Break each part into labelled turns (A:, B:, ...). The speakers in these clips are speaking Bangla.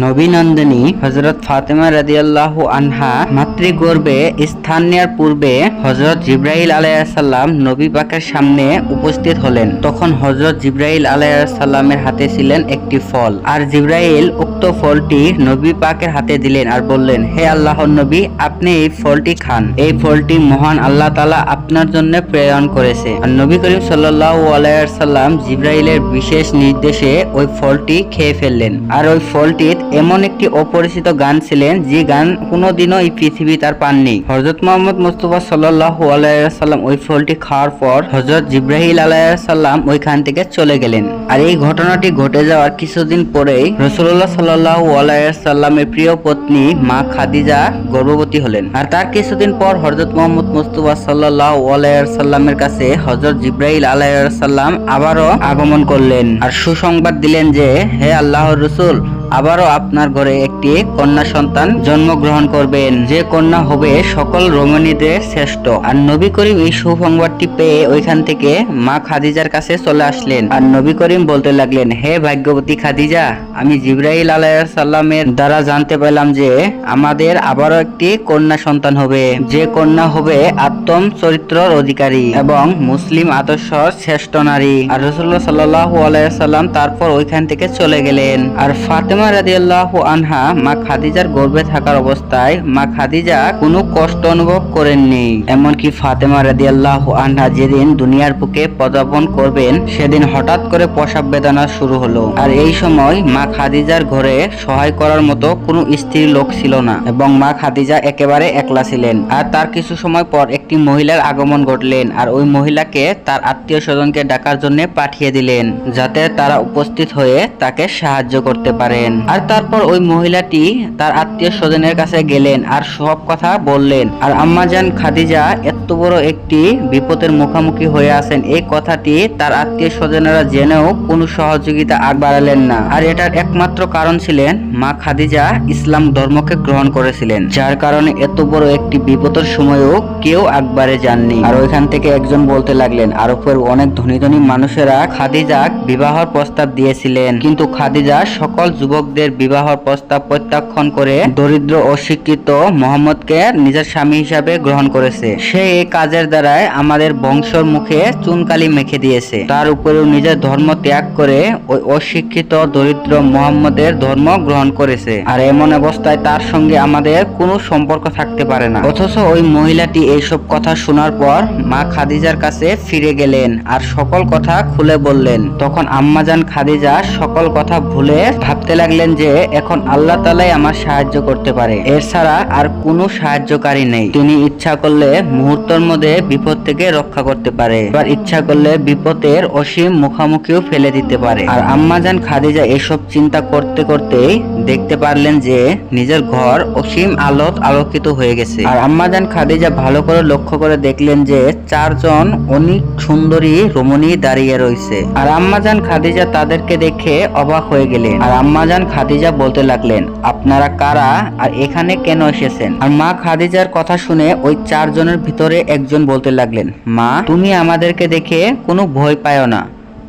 A: নবীনন্দিনী হজরত ফাতেমা রাদিয়াল্লাহু আনহা মাতৃগর্ভে স্থান নেওয়ার পূর্বে হজরত জিব্রাইল আলাইসাল্লাম নবী পাকের সামনে উপস্থিত হলেন। তখন হজরত জিব্রাহিল আলাইসাল্লামের হাতে ছিলেন একটি ফল। আর জিব্রাইল উক্ত ফলটি নবী পাকের হাতে দিলেন আর বললেন, হে আল্লাহর নবী, আপনি এই ফলটি খান। এই ফলটি মহান আল্লাহ তাআলা আপনার জন্য প্রেরণ করেছে। আর নবী করিম সাল্লাল্লাহু আলাইসাল্লাম জিব্রাহিলের বিশেষ নির্দেশে ওই ফলটি খেয়ে ফেললেন। আর ওই ফলটির এমন একটি অপরিচিত গান ছিলেন যে গান কোনোদিনও এই পৃথিবী তার পাননি। হজরত মোহাম্মদ মুস্তফা সাল্লাল্লাহু আলাইহি সাল্লাম ওই ফলটি খাওয়ার পর হজরত জিব্রাহিল আলাইহি সাল্লাম ওইখান থেকে চলে গেলেন। আর এই ঘটনাটি ঘটে যাওয়ার কিছুদিন পরেই রসুল্লাহ সাল্লাল্লাহু আলাইহি সাল্লামের প্রিয় পত্নী মা খাদিজা গর্ভবতী হলেন। আর তার কিছুদিন পর হজরত মোহাম্মদ মুস্তফা সাল্লাল্লাহু আলাইহি সাল্লামের কাছে হজরত জিব্রাইল আলাইসাল্লাম আবারও আগমন করলেন। আর সুসংবাদ দিলেন যে, হে আল্লাহর রসুল আবারও আপনার ঘরে একটি কন্যা সন্তান জন্মগ্রহণ করবেন। যে কন্যা হবে সকল রমণীদের শ্রেষ্ঠ। আর নবী করিম এই সুসংবাদটি পেয়ে ওইখান থেকে মা খাদিজার কাছে চলে আসলেন। আর নবী করিম বলতে লাগলেন, হে ভাগ্যবতী খাদিজা, আমি জিব্রাইল আলাইসাল্লামের দ্বারা জানতে পেলাম যে আমাদের আবারও একটি কন্যা সন্তান হবে। যে কন্যা হবে আত্ম চরিত্রর অধিকারী এবং মুসলিম আদর্শ শ্রেষ্ঠ নারী। আর রসুল্লাহ সাল্লাহু আলাইসাল্লাম তারপর ওইখান থেকে চলে গেলেন। আর ফাতেমা রাদিয়াল্লাহু আনহা, মা খাদিজার গর্ভে থাকার অবস্থায় মা খাদিজা কোনো কষ্ট অনুভব করেননি। এমনকি ফাতেমা রাদিয়াল্লাহু আনহা যেদিন দুনিয়ার বুকে পদার্পণ করবেন, সেদিন হঠাৎ করে প্রসাব বেদনা শুরু হলো। আর এই সময় মা খাদিজার ঘরে সহায় করার মতো কোনো স্ত্রী লোক ছিল না, এবং মা খাদিজা একেবারে একলা ছিলেন। আর তার কিছু সময় পর একটি মহিলার আগমন ঘটলেন আর ওই মহিলাকে তার আত্মীয় স্বজনকে ডাকার জন্য পাঠিয়ে দিলেন, যাতে তারা উপস্থিত হয়ে তাকে সাহায্য করতে পারেন। আর তারপর ওই মহিলাটি তার আত্মীয় স্বজনের কাছে গেলেন আর সব কথা বললেন। আর আম্মাজান খাদিজা এত বড় একটি বিপদের মুখোমুখি হয়ে আছেন, এই কথাটি তার আত্মীয় স্বজনেরা জেনেও কোনো সহযোগিতা আগ বাড়ালেন না। আর এটার একমাত্র কারণ ছিলেন মা খাদিজা ইসলাম ধর্মকে গ্রহণ করেছিলেন, যার কারণে এত বড় একটি বিপদের সময়ও কেউ আকবারে যাননি। আর ওইখান থেকে একজন বলতে লাগলেন আরবের অনেক ধনী ধনী মানুষেরা খাদিজাক বিবাহর প্রস্তাব দিয়েছিলেন। কিন্তু খাদিজা সকল যুবকদের বিবাহর প্রস্তাব প্রত্যাখ্যান করে দরিদ্র, অশিক্ষিত মোহাম্মদকে নিজের স্বামী হিসাবে গ্রহণ করেছে। সে এই কাজের দ্বারাই আমাদের বংশর মুখে চুনকালি মেখে দিয়েছে। তার উপরেও নিজের ধর্ম ত্যাগ করে ওই অশিক্ষিত, দরিদ্র মোহাম্মদের ধর্ম গ্রহণ করেছে। আর এমন অবস্থায় তার সঙ্গে আমাদের কোনো সম্পর্ক থাকতে পারে না। অথচ ওই মহিলাটি এইসব কথা শোনার পর মা খাদিজার কাছে ফিরে গেলেন আর সকল কথা খুলে বললেন। তখন আম্মাজান খাদিজা সকল কথা ভুলে ভাবতে লাগলেন যে এখন আল্লাহ তালাই আমার সাহায্য করতে পারে। এছাড়া আর কোনো সাহায্যকারী নেই। তিনি ইচ্ছা করলে মুহূর্তের মধ্যে বিপদ থেকে রক্ষা করতে পারে এবার ইচ্ছা করলে বিপদের অসীম মুখামুখিও ফেলে দিতে পারে। আর আম্মাজান খাদিজা এসব চিন্তা করতে করতেই দেখতে পারলেন যে নিজের ঘর অসীম আলোত আলোকিত হয়ে গেছে। আর আম্মাজান খাদিজা ভালো করে লক্ষ্য করে দেখলেন যে চারজন অনেক সুন্দরী রমণী দাঁড়িয়ে রয়েছে। আর আম্মাজান খাদিজা তাদেরকে দেখে অবাক হয়ে গেলেন। আর আম্মাজান খাদিজা বলতে লাগলেন, আপনারা কারা আর এখানে কেন এসেছেন? আর মা খাদিজার কথা শুনে ওই চারজনের ভিতরে একজন বলতে লাগলেন, মা, তুমি আমাদেরকে দেখে কোনো ভয় পায় না।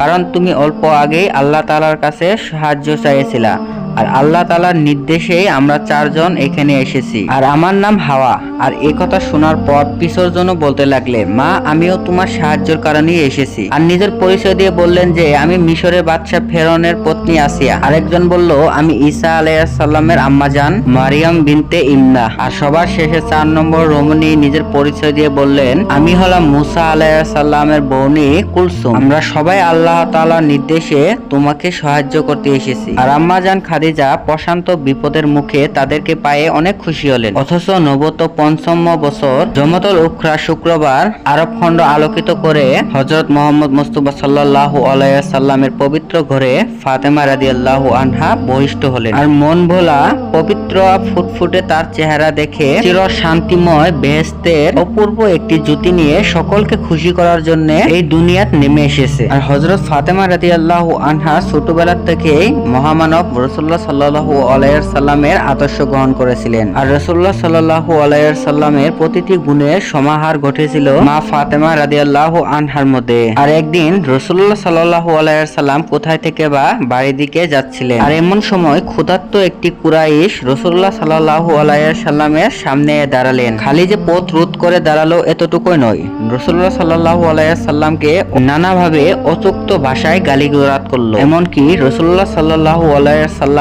A: কারণ তুমি অল্প আগেই আল্লাহ তালার কাছে সাহায্য চাইছিলা আর আল্লাহ তালার নির্দেশে আমরা চারজন এখানে এসেছি। আর আমার নাম হাওয়া। আর এ কথা শোনার পর পিছর জন্য বলতে লাগলে, মা, আমিও তোমার সাহায্যের কারণেই এসেছি। আর নিজের পরিচয় দিয়ে বললেন যে, আমি মিশরের বাদশাহ ফেরনের পত্নী আসিয়া। আরেকজন বলল, আমি ঈসা আলাইসাল্লামের আম্মাজান মারিয়াম বিনতে ইমনা। আর সবার শেষে চার নম্বর রমণী নিজের পরিচয় দিয়ে বললেন, আমি হলাম মুসা আলাইসাল্লামের বৌনি কুলসুম। আমরা সবাই আল্লাহ তাআলার নির্দেশে তোমাকে সাহায্য করতে এসেছি। আর আম্মাজান খাদিজা প্রশান্ত বিপদের মুখে তাদেরকে পায়ে অনেক খুশি হলেন। অথচ নবত পঞ্চম বছর জমতল উখরা শুক্রবার আরব খণ্ড আলোকিত করে হজরত মোহাম্মদ মুস্তফা সাল্লাল্লাহু আলাইহি সাল্লামের পবিত্র ঘরে ফাতেমা রাদিয়াল্লাহু আনহা বহিষ্ঠ হলেন। আর মন ভোলা পবিত্র ফুটফুটে তার চেহারা দেখে চির শান্তিময় বেহেস্তের অপূর্ব একটি জ্যোতি নিয়ে সকলকে খুশি করার জন্য এই দুনিয়াত নেমে এসেছে। আর হজরত ফাতেমা রাদিয়াল্লাহু আনহা ছোটবেলা থেকেই মহামানব রসুল্লাহ রসুল্লাহ সাল্লাহু আলাইসাল্লামের আদর্শ গ্রহণ করেছিলেন। আর রসুল্লাহ সাল্লাহু আলাইসাল্লামের প্রতিটি গুণের সমাহার ঘটেছিল মা ফাতেমা রাদিয়াল্লাহ আনহার মধ্যে। আর একদিন রসুল্লাহ সাল্লাহু আলাইসাল্লাম কোথায় থেকে বা বাড়ির দিকে যাচ্ছিলেন। আর এমন সময় ক্ষুধার্ত একটি কুরাইশ রসুল্লাহ সাল্লাহু আলাইসাল্লামের সামনে দাঁড়ালেন। খালি যে পথ রোধ করে দাঁড়াল এতটুকুই নয়। রসুল্লাহ সাল্লাহু আলাইসাল্লামকে নানাভাবে অচুক্ত ভাষায় গালিগুরাত করল। এমনকি রসুল্লাহ সাল্লাহু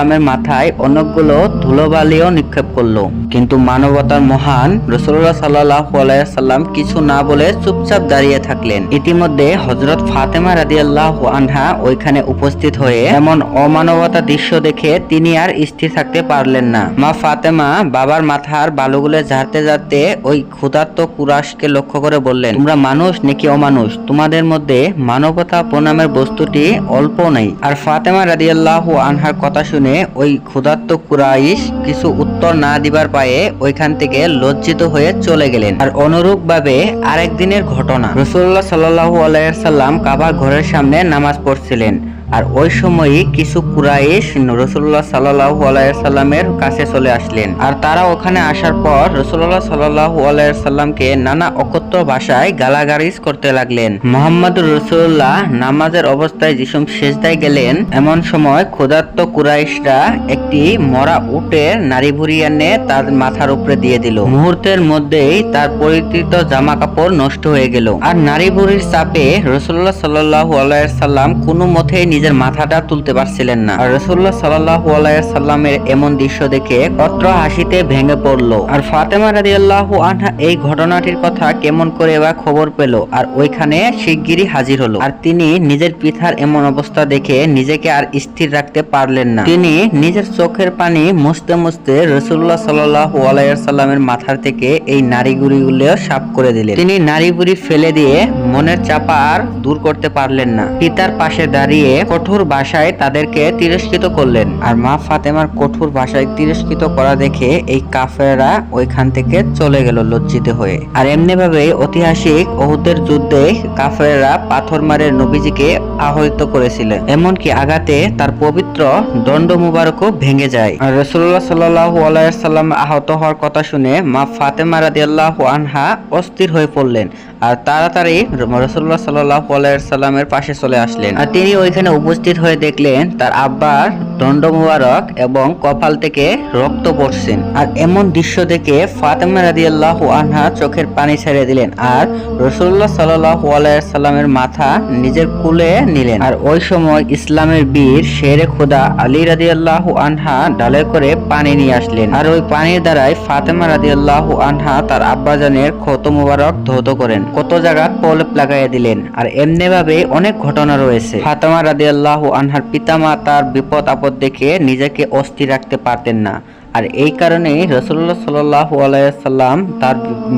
A: আলাইসাল্লামের মাথায় অনেকগুলো ধুলোবালিও নিক্ষেপ করল। কিন্তু মানবতার মহান রসুল্লাহ সাল্লাহু আলাইসাল্লাম কিছু না বলে চুপচাপ দাঁড়িয়ে থাকলেন। ইতিমধ্যে হজরত ফাতেমা রাদিয়াল্লাহ আনহা ওইখানে উপস্থিত হয়ে এমন অমানবতা দৃশ্য দেখে তিনি আর স্থির থাকতে পারলেন না। মা ফাতেমা বাবার মাথার বালুগুলো ঝাড়তে ঝাড়তে ওই ক্ষুধার্ত কুরাশকে লক্ষ্য করে বললেন, তোমরা মানুষ নাকি অমানুষ? তোমাদের মধ্যে মানবতা প্রণামের বস্তুটি অল্প নেই। আর ফাতেমা রাদিয়াল্লাহু আনহার কথা শুনে ওই ক্ষুধার্ত কুরাইশ কিছু উত্তর না দিবার পায়ে ওইখান থেকে লজ্জিত হয়ে চলে গেলেন। আর অনুরূপ ভাবে আরেক দিনের ঘটনা রসুল্লাহ সাল্লাহু আলাইসাল্লাম কাবার ঘরের সামনে নামাজ পড়ছিলেন। আর ওই সময়ই কিছু কুরাইশ রসুল্লাহ সাল্লাহু আলাইসাল্লামের কাছে চলে আসলেন। আর তারা ওখানে আসার পর রসুল্লাহ সাল্লাহু আলাইসাল্লামকে নানা অকথ্য ভাষায় গালাগারিজ করতে লাগলেন। মোহাম্মদ রসুল্লাহ নামাজের অবস্থায় যিসুম শেষদায় গেলেন, এমন সময় ক্ষুধার্ত কুরাইশরা একটি মরা উটের নারী এনে তার মাথার উপরে দিয়ে দিল। মুহূর্তের মধ্যেই তার পরিচিত জামা কাপড় নষ্ট হয়ে গেল। আর নারী বুড়ির চাপে রসুল্লাহ সাল্লাহু আলাইসাল্লাম কোনো মতেই নিজের মাথাটা তুলতে পারছিলেন না। আর রসুল্লাহ সাল্লাহু আলাইসাল্লামের এমন দৃশ্য দেখে পত্র হাসিতে ভেঙে পড়ল। আর ফাতেমা রাদি আল্লাহ আনহা এই ঘটনাটির কথা কেমন করে বা খবর পেল, আর ওইখানে শিগগিরই হাজির হলো। আর তিনি নিজের পিতার এমন অবস্থা দেখে নিজেকে আর স্থির রাখতে পারলেন না। তিনি নিজের চোখের পানি মুছতে মুছতে রসুল্লাহ সাল্লাহু আলাইসাল্লামের মাথার থেকে এই নারীগুড়িগুলো সাফ করে দিলেন। তিনি নারীগুড়ি ফেলে দিয়ে মনের চাপা আর দূর করতে পারলেন না। পিতার পাশে দাঁড়িয়ে কঠোর ভাষায় তাদেরকে তিরস্কৃত করলেন। আর মা ফাতেমার কঠোর ভাষায় তিরস্কৃত করা দেখে এই কাফেররা ওইখান থেকে চলে গেল লজ্জিত হয়ে। আর এমনি ভাবে ঐতিহাসিক ওহুদের যুদ্ধে কাফেররা পাথর মারে নবীজিকে আহত করেছিলেন। এমনকি আঘাতে তার পবিত্র দণ্ড মুবারকও ভেঙে যায়। আর রসুল্লাহ সাল্লাহু আলাইসাল্লাম আহত হওয়ার কথা শুনে মা ফাতেমা রাদিয়াল্লাহু আনহা অস্থির হয়ে পড়লেন। আর তাড়াতাড়ি রসুল্লাহ সাল্লাহু আলাইসাল্লামের পাশে চলে আসলেন। আর তিনি ওইখানে উপস্থিত হয়ে দেখলেন তার আব্বার দণ্ড মুবারক এবং কপাল থেকে রক্ত পড়ছেন। আর এমন দৃশ্য দেখে ফাতেমা রাদিয়াল্লাহু আনহা চোখের পানি ছেড়ে দিলেন আর রসুল্লাহ সাল্লাহু আলাইসাল্লামের মাথা নিজের কুলে নিলেন। আর ওই সময় ইসলামের বীর শেরে খোদা আলী রাদিয়াল্লাহু আনহা ডালে করে পানি নিয়ে আসলেন। আর ওই পানির দ্বারাই ফাতেমা রাদিয়াল্লাহু আনহা তার আব্বাজানের ক্ষত মুবারক ধৌত করেন কত জায়গা প্রলেপ লাগাইয়া দিলেন। আর এমনি ভাবে অনেক ঘটনা রয়েছে। ফাতেমা রাদিয়াল্লাহু আনহার পিতামাতার বিপদ আপদ দেখে নিজেকে অস্থির রাখতে পারতেন না। আর এই কারণেই রসুল্লাহ সাল্লাহ আলাইসাল্লাম তার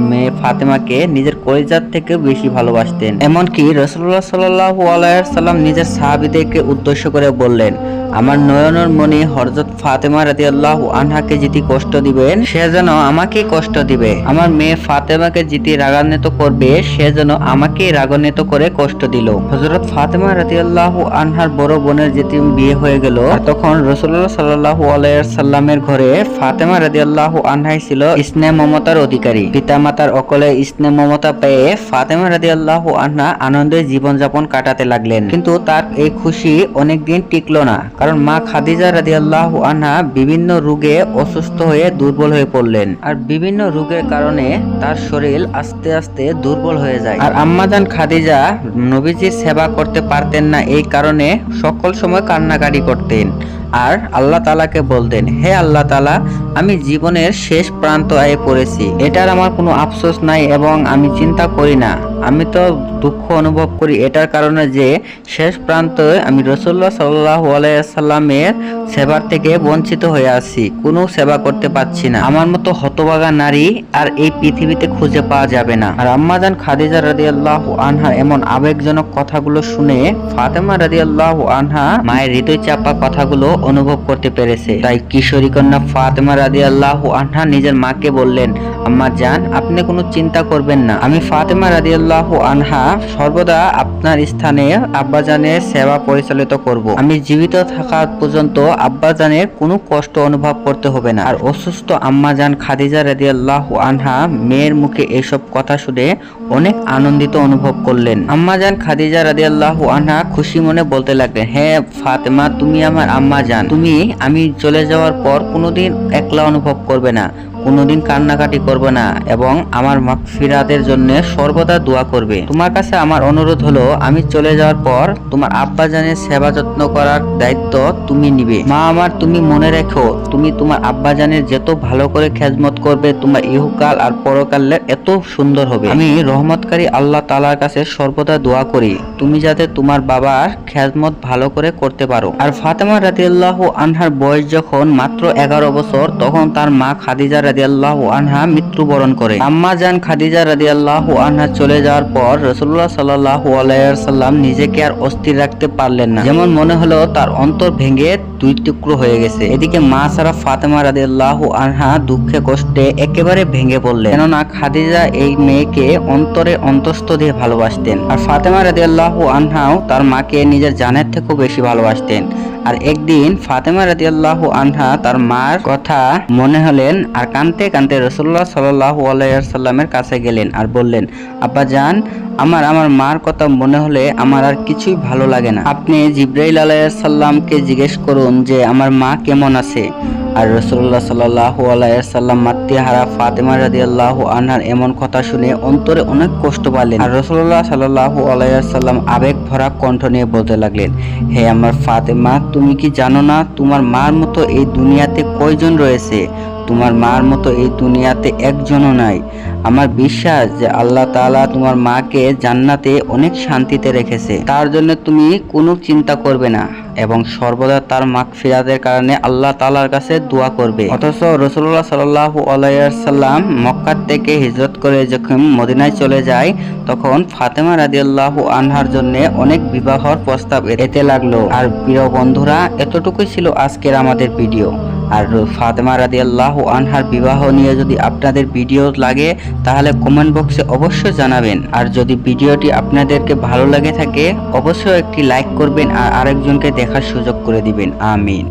A: মেয়ে ফাতেমাকে নিজের কলিজার থেকে বেশি ভালোবাসতেন। এমনকি রসুল্লাহ সাল্লাহ আলাইসাল্লাম নিজের সাহাবিদেরকে উদ্দেশ্য করে বললেন, আমার নয়নের মনে হরজত ফাতেমা রাদি আল্লাহ আনহাকে যেটি কষ্ট দিবেন, সে যেন আমাকে কষ্ট দিবে। আমার মেয়ে ফাতেমাকে যেটি রাগান্বিত করবে, সে যেন আমাকে রাগান্বিত করে কষ্ট দিল। হজরত ফাতেমা রাদি আল্লাহ আনহার বড় বোনের যেটি বিয়ে হয়ে গেল তখন রসুল্লাহ সাল্লাহ আলাইসাল্লামের ঘরে ফাতেমা রাদি আল্লাহ আনহাই ছিল স্নেহ মমতার অধিকারী। পিতামাতার অকলে স্নেহ মমতা পেয়ে ফাতেমা রাদি আল্লাহ আনহা আনন্দে জীবনযাপন কাটাতে লাগলেন। কিন্তু তার এই খুশি অনেকদিন টিকলো না, কারণ মা খাদিজা রাদি আল্লাহ আনহা বিভিন্ন রোগে অসুস্থ হয়ে দুর্বল হয়ে পড়লেন। আর বিভিন্ন রোগের কারণে তার শরীর আস্তে আস্তে দুর্বল হয়ে যায়। আর আম্মাজান খাদিজা নবীজির সেবা করতে পারতেন না, এই কারণে সকল সময় কান্নাকাটি করতেন। আর আল্লাহ তালাকে বলতেন, হে আল্লাহ তালা আমি জীবনের শেষ প্রান্ত আয়ে পড়েছি। এটার আমার কোনো আফসোস নাই এবং আমি চিন্তা করি না। আমি তো দুঃখ অনুভব করি এটার কারণে যে শেষ প্রান্তে আমি রসুল্লাহ সাল্লাহ আলাইসাল্লামের সেবার থেকে বঞ্চিত হয়ে আছি। কোনো সেবা করতে পারছি না। আমার মতো হতবাগা নারী আর এই পৃথিবীতে খুঁজে পাওয়া যাবে না। আর আম্মাজান খাদিজা রাদি আল্লাহ আনহার এমন আবেগজনক কথাগুলো শুনে ফাতেমা রাদি আল্লাহ আনহা মায়ের হৃদয় চাপা কথাগুলো অনুভব করতে পেরেছে। তাই কিশোরী কন্যা ফাতেমা রাদি আল্লাহ আনহা নিজের মাকে বললেন, আম্মা জান, আপনি কোনো চিন্তা করবেন না। আমি ফাতেমা রাদি আল্লাহ আনহা সর্বদা আপনার স্থানে আব্বাজানের সেবা পরিচালিত করব। আমি জীবিত থাকা পর্যন্ত আব্বাজানের কোনো কষ্ট অনুভব করতে হবে না। আর অসুস্থ আম্মাজান খাদিজা রাদি আল্লাহ আনহা মেয়ের মুখে এসব কথা শুনে অনেক আনন্দিত অনুভব করলেন। আম্মাজান খাদিজা রাদি আল্লাহ আনহা খুশি মনে বলতে লাগলেন হ্যাঁ ফাতেমা, তুমি আমার আম্মা জান। তুমি আমি চলে যাওয়ার পর কোনোদিন একলা অনুভব করবে না। কোনোদিন কান্নাকাটি করবে না এবং আমার মাগফিরাতের জন্য সর্বদা দোয়া করবে। তোমার কাছে আমার অনুরোধ হলো, আমি চলে যাওয়ার পর তোমার আব্বা জানের সেবা যত্ন করার দায়িত্ব তুমি নিবে। মা আমার, তুমি মনে রেখো, তুমি তোমার আব্বা জানের যত ভালো করে খেজমত করবে, তোমার ইহুকাল আর পরকালের এত সুন্দর হবে। আমি রহমতকারী আল্লাহ তালার কাছে সর্বদা দোয়া করি, তুমি যাতে তোমার বাবার খেজমত ভালো করে করতে পারো। আর ফাতেমা রাদিয়াল্লাহু আনহার বয়স যখন মাত্র এগারো বছর, তখন তার মা খাদিজা রাদিয়াল্লাহু আনহা মৃত্যুবরণ করে। আম্মা জান খাদিজা রাদিয়াল্লাহু আনহা চলে যাওয়ার পর রসুল্লাহ সাল্লাহু আলাইসাল্লাম নিজেকে আর অস্থির রাখতে পারলেন না। যেমন মনে হলো তার অন্তর ভেঙে দুই টুকরো হয়ে গেছে। এদিকে মা সারা ফাতেমা রাদিয়াল্লাহু আনহা দুঃখে কষ্টে একেবারে ভেঙে পড়লেন। কেননা খাদিজা এই মেয়েকে অন্তরে অন্তস্থ দিয়ে ভালোবাসতেন। আর ফাতেমা রাদিয়াল্লাহু আনহাও তার মাকে নিজের জানের থেকেও বেশি ভালোবাসতেন। আর একদিন ফাতেমা রাজি আল্লাহ আনহা তার মার কথা মনে হলেন আর কানতে কানতে রসুল্লাহ সাল্লাহু আলাইসাল্লামের কাছে গেলেন আর বললেন, আব্বা যান আমার আমার মার কথা মনে হলে আমার আর কিছুই ভালো লাগে না। আপনি জিব্রাইল আলাইসাল্লামকে জিজ্ঞেস করুন যে আমার মা কেমন আছে। আর রসুল্লাহ সাল্লাহ আলাইসাল্লাম মাতৃহারা ফাতেমা রাজি আল্লাহ আনহার এমন কথা শুনে অন্তরে অনেক কষ্ট পালেন। আর রসুল্লাহ সাল্লাহ আলাইসাল্লাম আবেগ ভরা কণ্ঠ নিয়ে বলতে লাগলেন, হে আমার ফাতেমা, তুমি কি জানো না তোমার মার মতো এই দুনিয়াতে কয়জন রয়েছে? তোমার মার মতো এই দুনিয়াতে একজনও নাই। আমার বিশ্বাস যে আল্লাহ তাআলা তোমার মাকে জান্নাতে অনেক শান্তিতে রেখেছে। তার জন্য তুমি কোনো চিন্তা করবে না এবং সর্বদা তার মাগফিরাতের কারণে আল্লাহ তালার কাছে দোয়া করবে। অথচ রসুল্লাহ সাল্লাল্লাহু আলাইহি সাল্লাম মক্কা থেকে হিজরত করে যখন মদিনায় চলে যায়, তখন ফাতেমা রাদিয়াল্লাহু আনহার জন্য অনেক বিবাহর প্রস্তাব এতে লাগল। আর প্রিয় বন্ধুরা, এতটুকুই ছিল আজকের আমাদের ভিডিও। আর ফাতেমা রাদি আল্লাহ আনহার বিবাহ নিয়ে যদি আপনাদের ভিডিও লাগে, তাহলে কমেন্ট বক্সে অবশ্যই জানাবেন। আর যদি ভিডিওটি আপনাদেরকে ভালো লাগে থাকে, অবশ্যই একটি লাইক করবেন আর আরেকজনকে দেখার সুযোগ করে দিবেন। আমিন।